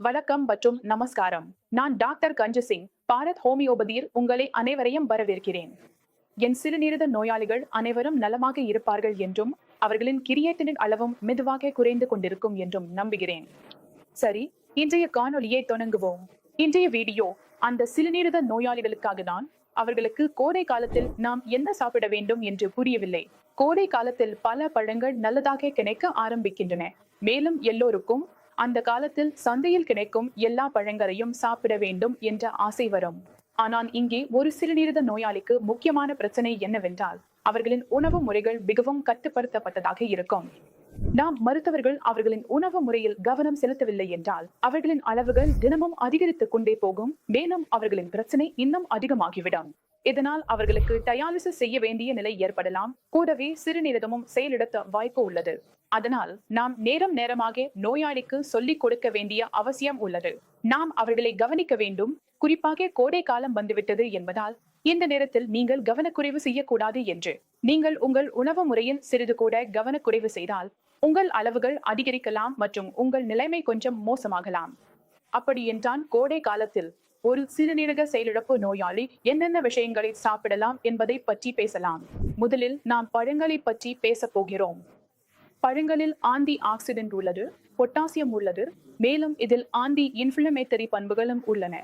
வணக்கம் மற்றும் நமஸ்காரம். நான் டாக்டர் கஞ்சசிங் பாரத் ஹோமியோபதியில் உங்களை அனைவரையும் வரவேற்கிறேன். என் சிறுநீரத நோயாளிகள் அனைவரும் நலமாக இருப்பார்கள் என்றும் அவர்களின் கிரியேட்டினின் அளவும் மெதுவாக குறைந்து கொண்டிருக்கும் என்றும் நம்புகிறேன். சரி இன்றைய காணொளியை தொடங்குவோம். இன்றைய வீடியோ அந்த சிறுநீரத நோயாளிகளுக்காக தான் அவர்களுக்கு கோடை காலத்தில் நாம் என்ன சாப்பிட வேண்டும் என்று புரியவில்லை. கோடை காலத்தில் பல பழங்கள் நல்லதாக கிடைக்க ஆரம்பிக்கின்றன. மேலும் எல்லோருக்கும் அந்த காலத்தில் சந்தையில் கிடைக்கும் எல்லா பழங்களையும் சாப்பிட வேண்டும் என்ற ஆசை வரும். ஆனால் இங்கே ஒரு சிறுநீரக நோயாளிக்கு முக்கியமான பிரச்சனை என்னவென்றால் அவர்களின் உணவு முறைகள் மிகவும் கட்டுப்படுத்தப்பட்டதாக இருக்கும். நாம் மருத்துவர்கள் அவர்களின் உணவு முறையில் கவனம் செலுத்தவில்லை என்றால் அவர்களின் அளவுகள் தினமும் அதிகரித்துக் கொண்டே போகும். மேலும் அவர்களின் பிரச்சனை இன்னும் அதிகமாகிவிடும். இதனால் அவர்களுக்கு டயாலிசிஸ் செய்ய வேண்டிய நிலை ஏற்படலாம். கூடவே சிறுநீரகமும் செயலிழத்த வாய்ப்பு உள்ளது. அதனால் நாம் நேரம் நேரமாக நோயாளிக்கு சொல்லிக் கொடுக்க வேண்டிய அவசியம் உள்ளது. நாம் அவர்களை கவனிக்க வேண்டும். குறிப்பாக கோடை காலம் வந்துவிட்டது என்பதால் இந்த நேரத்தில் நீங்கள் கவனக்குறைவு செய்யக்கூடாது என்று. நீங்கள் உங்கள் உணவு முறையில் சிறிது கூட கவனக்குறைவு செய்தால் உங்கள் அளவுகள் அதிகரிக்கலாம் மற்றும் உங்கள் நிலைமை கொஞ்சம் மோசமாகலாம். அப்படி கோடை காலத்தில் ஒரு சிறுநீரக செயலிழப்பு நோயாளி என்னென்ன விஷயங்களை சாப்பிடலாம் என்பதை பற்றி பேசலாம். முதலில் நாம் பழங்களை பற்றி பேச போகிறோம். பழங்களில் ஆந்தி ஆக்சிடென்ட் உள்ளது பொட்டாசியம் உள்ளது மேலும் இதில் ஆந்தி இன்ஃபிளமேட்டரி பண்புகளும் உள்ளன.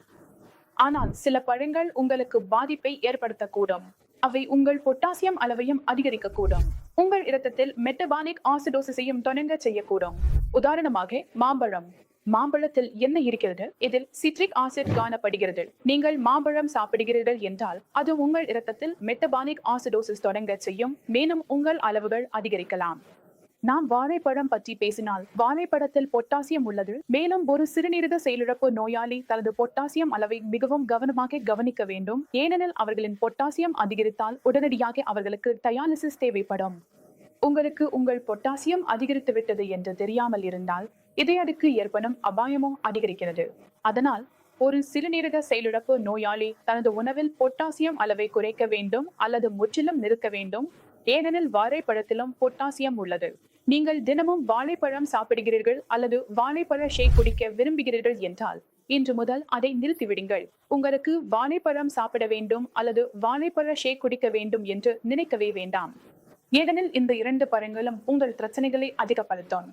ஆனால் சில பழங்கள் உங்களுக்கு பாதிப்பை ஏற்படுத்தக்கூடும். அவை உங்கள் பொட்டாசியம் அளவையும் அதிகரிக்கக்கூடும். உங்கள் இரத்தத்தில் மெட்டபாலிக் ஆசிடோசிஸையும் தொடங்க செய்யக்கூடும். உதாரணமாக மாம்பழம். மாம்பழத்தில் என்ன இருக்கிறது? இதில் சிட்ரிக் ஆசிட் காணப்படுகிறது. நீங்கள் மாம்பழம் சாப்பிடுகிறீர்கள் என்றால் அது உங்கள் இரத்தத்தில் மெட்டபானிக் ஆசிடோசிஸ் தொடங்க செய்யும். மேலும் உங்கள் அளவுகள் அதிகரிக்கலாம். நாம் வாழைப்பழம் பற்றி பேசினால் வாழைப்பழத்தில் பொட்டாசியம் உள்ளது. மேலும் ஒரு சிறுநீரக செயலிழப்பு நோயாளி தனது பொட்டாசியம் அளவை மிகவும் கவனமாக கவனிக்க வேண்டும். ஏனெனில் அவர்களின் பொட்டாசியம் அதிகரித்தால் உடனடியாக அவர்களுக்கு டயாலிசிஸ் தேவைப்படும். உங்களுக்கு உங்கள் பொட்டாசியம் அதிகரித்து விட்டது என்று தெரியாமல் இருந்தால் இதயடுக்கு ஏற்படும் அபாயமும் அதிகரிக்கிறது. அதனால் ஒரு சிறுநீரக செயலிழப்பு நோயாளி தனது உணவில் பொட்டாசியம் அளவை குறைக்க வேண்டும் அல்லது முற்றிலும் நிறுத்த வேண்டும். ஏனெனில் வாழைப்பழத்திலும் பொட்டாசியம் உள்ளது. நீங்கள் தினமும் வாழைப்பழம் சாப்பிடுகிறீர்கள் அல்லது வாழைப்பழ ஷேக் குடிக்க விரும்புகிறீர்கள் என்றால் இன்று முதல் அதை நிறுத்திவிடுங்கள் உங்களுக்கு வாழைப்பழம் சாப்பிட வேண்டும் அல்லது வாழைப்பழ ஷேக் குடிக்க வேண்டும் என்று நினைக்கவே வேண்டாம். ஏனெனில் இந்த இரண்டு பழங்களும் உங்கள் பிரச்சனைகளை அதிகப்படுத்தும்.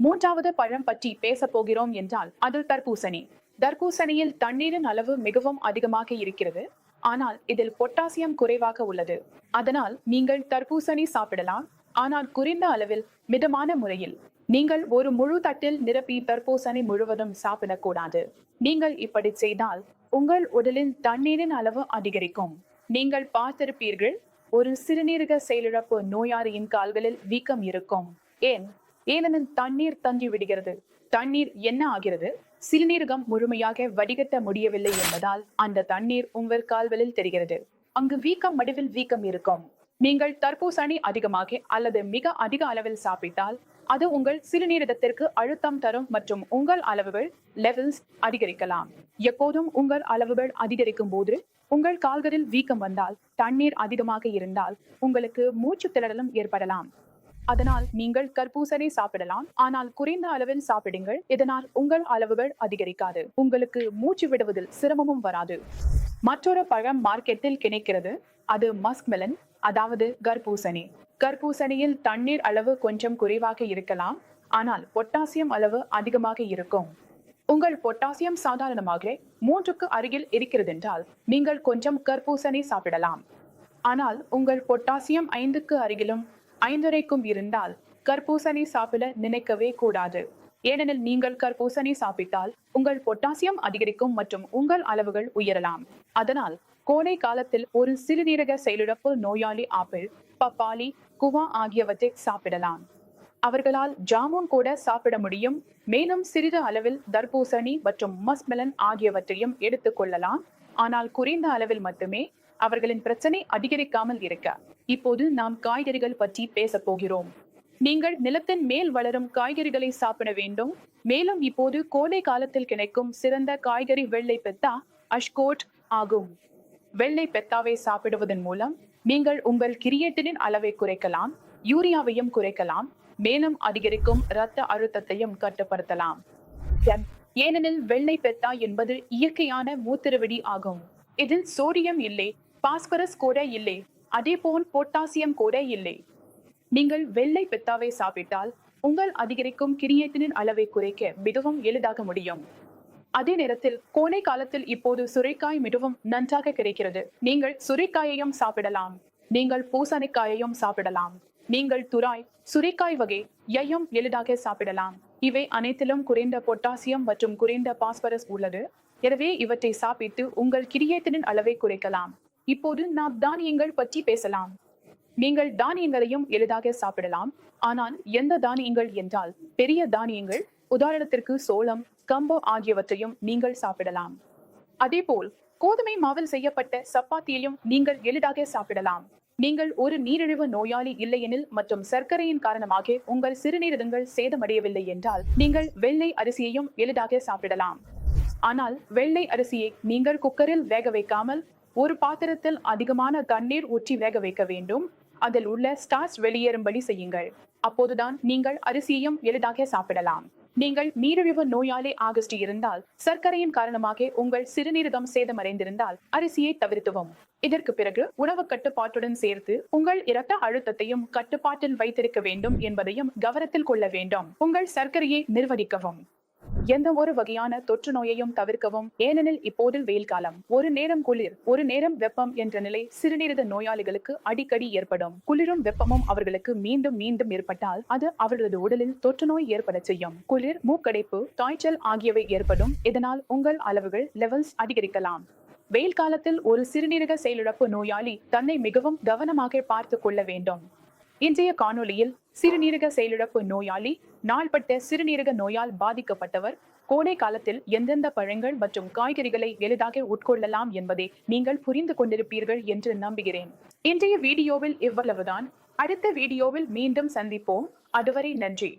மூன்றாவது பழம் பற்றி பேச போகிறோம் என்றால் அது தர்பூசணி. தர்பூசணியில் தண்ணீரின் அளவு மிகவும் அதிகமாக இருக்கிறது. ஆனால் இதில் பொட்டாசியம் குறைவாக உள்ளது. அதனால் நீங்கள் தர்பூசணி சாப்பிடலாம். ஆனால் குறைந்த அளவில் மிதமான முறையில். நீங்கள் ஒரு முழு தட்டில் நிரப்பி தர்பூசணி முழுவதும் சாப்பிடக்கூடாது. நீங்கள் இப்படி செய்தால் உங்கள் உடலில் தண்ணீரின் அளவு அதிகரிக்கும். நீங்கள் பார்த்திருப்பீர்கள் ஒரு சிறுநீரக செயலிழப்பு நோயாளியின் கால்களில் வீக்கம் இருக்கும். ஏன்? ஏனெனில் தண்ணீர் தங்கி விடுகிறது. தண்ணீர் என்ன ஆகிறது? சிறுநீரகம் முழுமையாக வடிகட்ட முடியவில்லை என்பதால் அந்த தண்ணீர் உங்கள் கால்களில் தெரிகிறது. அங்கு வீக்கம் வடிவில் வீக்கம் இருக்கும். நீங்கள் தர்பூசணி அதிகமாக அல்லது மிக அதிக அளவில் சாப்பிட்டால் அது உங்கள் சிறுநீரகத்திற்கு அழுத்தம் தரும் மற்றும் உங்கள் அளவுகள் லெவல்ஸ் அதிகரிக்கலாம். எப்போதும் உங்கள் அளவுகள் அதிகரிக்கும் போது உங்கள் கால்களில் வீக்கம் வந்தால் தண்ணீர் அதிகமாக இருந்தால் உங்களுக்கு மூச்சு திணறலும் ஏற்படலாம். அதனால் நீங்கள் கற்பூசனை சாப்பிடலாம். ஆனால் குறைந்த அளவில் சாப்பிடுங்கள். இதனால் உங்கள் அளவுகள் அதிகரிக்காது. உங்களுக்கு மூச்சு விடுவதில் சிரமமும் வராது. மற்றொரு பழம் மார்க்கெட்டில் கிடைக்கிறது. அது மஸ்க் மெலன் அதாவது கர்பூசணி. கர்பூசணியில் தண்ணீர் அளவு கொஞ்சம் குறைவாக இருக்கலாம். ஆனால் பொட்டாசியம் அளவு அதிகமாக இருக்கும். உங்கள் பொட்டாசியம் சாதாரணமாக மூன்றுக்கு அருகில் இருக்கிறதென்றால் நீங்கள் கொஞ்சம் கர்பூசணி சாப்பிடலாம். ஆனால் உங்கள் பொட்டாசியம் ஐந்துக்கு அருகிலும் ஐந்துரைக்கும் இருந்தால் கற்பூசணி சாப்பிட நினைக்கவே கூடாது. ஏனெனில் நீங்கள் கற்பூசணி சாப்பிட்டால் உங்கள் பொட்டாசியம் அதிகரிக்கும் மற்றும் உங்கள் அளவுகள் உயரலாம். அதனால் கோடை காலத்தில் ஒரு சிறுநீரக செயலிழப்பு நோயாளி ஆப்பிள் பப்பாளி குவா ஆகியவற்றை சாப்பிடலாம். அவர்களால் ஜாமுன் கூட சாப்பிட முடியும். மேலும் சிறிது அளவில் தர்பூசணி மற்றும் மஸ்மெலன் ஆகியவற்றையும் எடுத்துக்கொள்ளலாம் ஆனால் குறைந்த அளவில் மட்டுமே அவர்களின் பிரச்சனை அதிகரிக்காமல் இருக்க. இப்போது நாம் காய்கறிகள் பற்றி பேச போகிறோம். நீங்கள் நிலத்தின் மேல் வளரும் காய்கறிகளை சாப்பிட வேண்டும். மேலும் இப்போது கோடை காலத்தில் கிடைக்கும் சிறந்த காய்கறி வெள்ளை பெத்தா அஷ்கோட் ஆகும். வெள்ளை பெத்தாவை சாப்பிடுவதன் மூலம் நீங்கள் உங்கள் கிரியேட்டினின் அளவை குறைக்கலாம் யூரியாவையும் குறைக்கலாம் மேலும் அதிகரிக்கும் இரத்த அழுத்தத்தையும் கட்டுப்படுத்தலாம். ஏனெனில் வெள்ளை பெத்தா என்பது இயற்கையான மூத்திரவெடி ஆகும். இதில் சோடியம் இல்லை பாஸ்பரஸ் கூட இல்லை அதேபோல் பொட்டாசியம் கூட இல்லை. நீங்கள் வெள்ளை பித்தாவை சாப்பிட்டால் உங்கள் அதிகரிக்கும் கிரியேட்டினின் அளவை குறைக்க மிகவும் எளிதாக முடியும். அதே நேரத்தில் கோடை காலத்தில் இப்போது சுரைக்காய் மிகவும் நன்றாக கிடைக்கிறது. நீங்கள் சுரைக்காயையும் சாப்பிடலாம். நீங்கள் பூசணிக்காயையும் சாப்பிடலாம். நீங்கள் துராய் சுரைக்காய் வகை எய்யும் எளிதாக சாப்பிடலாம். இவை அனைத்திலும் குறைந்த பொட்டாசியம் மற்றும் குறைந்த பாஸ்பரஸ் உள்ளது. எனவே இவற்றை சாப்பிட்டு உங்கள் கிரியேத்தனின் அளவை குறைக்கலாம். இப்போது நாம் தானியங்கள் பற்றி பேசலாம். நீங்கள் தானியங்களையும் எளிதாக சாப்பிடலாம். ஆனால் எந்த தானியங்கள் என்றால் பெரிய தானியங்கள் உதாரணத்திற்கு சோளம் கம்போ ஆகியவற்றையும் நீங்கள் சாப்பிடலாம். அதேபோல் கோதுமை மாவில் செய்யப்பட்ட சப்பாத்தியையும் நீங்கள் எளிதாக சாப்பிடலாம். நீங்கள் ஒரு நீரிழிவு நோயாளி இல்லையெனில் மற்றும் சர்க்கரையின் காரணமாக உங்கள் சிறுநீரகங்கள் சேதமடையவில்லை என்றால் நீங்கள் வெள்ளை அரிசியையும் எளிதாக சாப்பிடலாம். ஆனால் வெள்ளை அரிசியை நீங்கள் குக்கரில் வேக வைக்காமல் ஒரு பாத்திரத்தில் அதிகமான தண்ணீர் ஊற்றி வேக வைக்க வேண்டும். அதில் உள்ள ஸ்டார்ச் வெளியேறும்படி செய்யுங்கள். அப்போதுதான் நீங்கள் அரிசியையும் எளிதாக சாப்பிடலாம். நீங்கள் நீரிழிவு நோயாளி ஆகஸ்ட் இருந்தால் சர்க்கரையின் காரணமாக உங்கள் சிறுநீரகம் சேதமடைந்திருந்தால் அரிசியை தவிர்த்துவோம் இதற்கு பிறகு உணவு கட்டுப்பாட்டுடன் சேர்த்து உங்கள் இரத்த அழுத்தத்தையும் கட்டுப்பாட்டில் வைத்திருக்க வேண்டும் என்பதையும் கவனத்தில் கொள்ள வேண்டும். உங்கள் சர்க்கரையை நிர்வகிக்கவும். எந்த ஒரு வகையான தொற்று நோயையும் தவிர்க்கவும். ஏனெனில் இப்போது வெயில் காலம். ஒரு நேரம் குளிர் ஒரு நேரம் வெப்பம் என்ற நிலை சிறுநீரக நோயாளிகளுக்கு அடிக்கடி ஏற்படும். குளிரும் வெப்பமும் அவர்களுக்கு மீண்டும் மீண்டும் ஏற்பட்டால் அது அவர்களது உடலில் தொற்று நோய் ஏற்பட செய்யும். குளிர் மூக்கடைப்பு காய்ச்சல் ஆகியவை ஏற்படும். இதனால் உங்கள் அளவுகள் லெவல்ஸ் அதிகரிக்கலாம். வெயில் காலத்தில் ஒரு சிறுநீரக செயலிழப்பு நோயாளி தன்னை மிகவும் கவனமாக பார்த்து கொள்ள வேண்டும். இன்றைய காணொளியில் சிறுநீரக செயலிழப்பு நோயாளி நாள்பட்ட சிறுநீரக நோயால் பாதிக்கப்பட்டவர் கோடை காலத்தில் எந்தெந்த பழங்கள் மற்றும் காய்கறிகளை எளிதாக உட்கொள்ளலாம் என்பதை நீங்கள் புரிந்து கொண்டிருப்பீர்கள் என்று நம்புகிறேன். இன்றைய வீடியோவில் இவ்வளவுதான். அடுத்த வீடியோவில் மீண்டும் சந்திப்போம். அதுவரை நன்றி.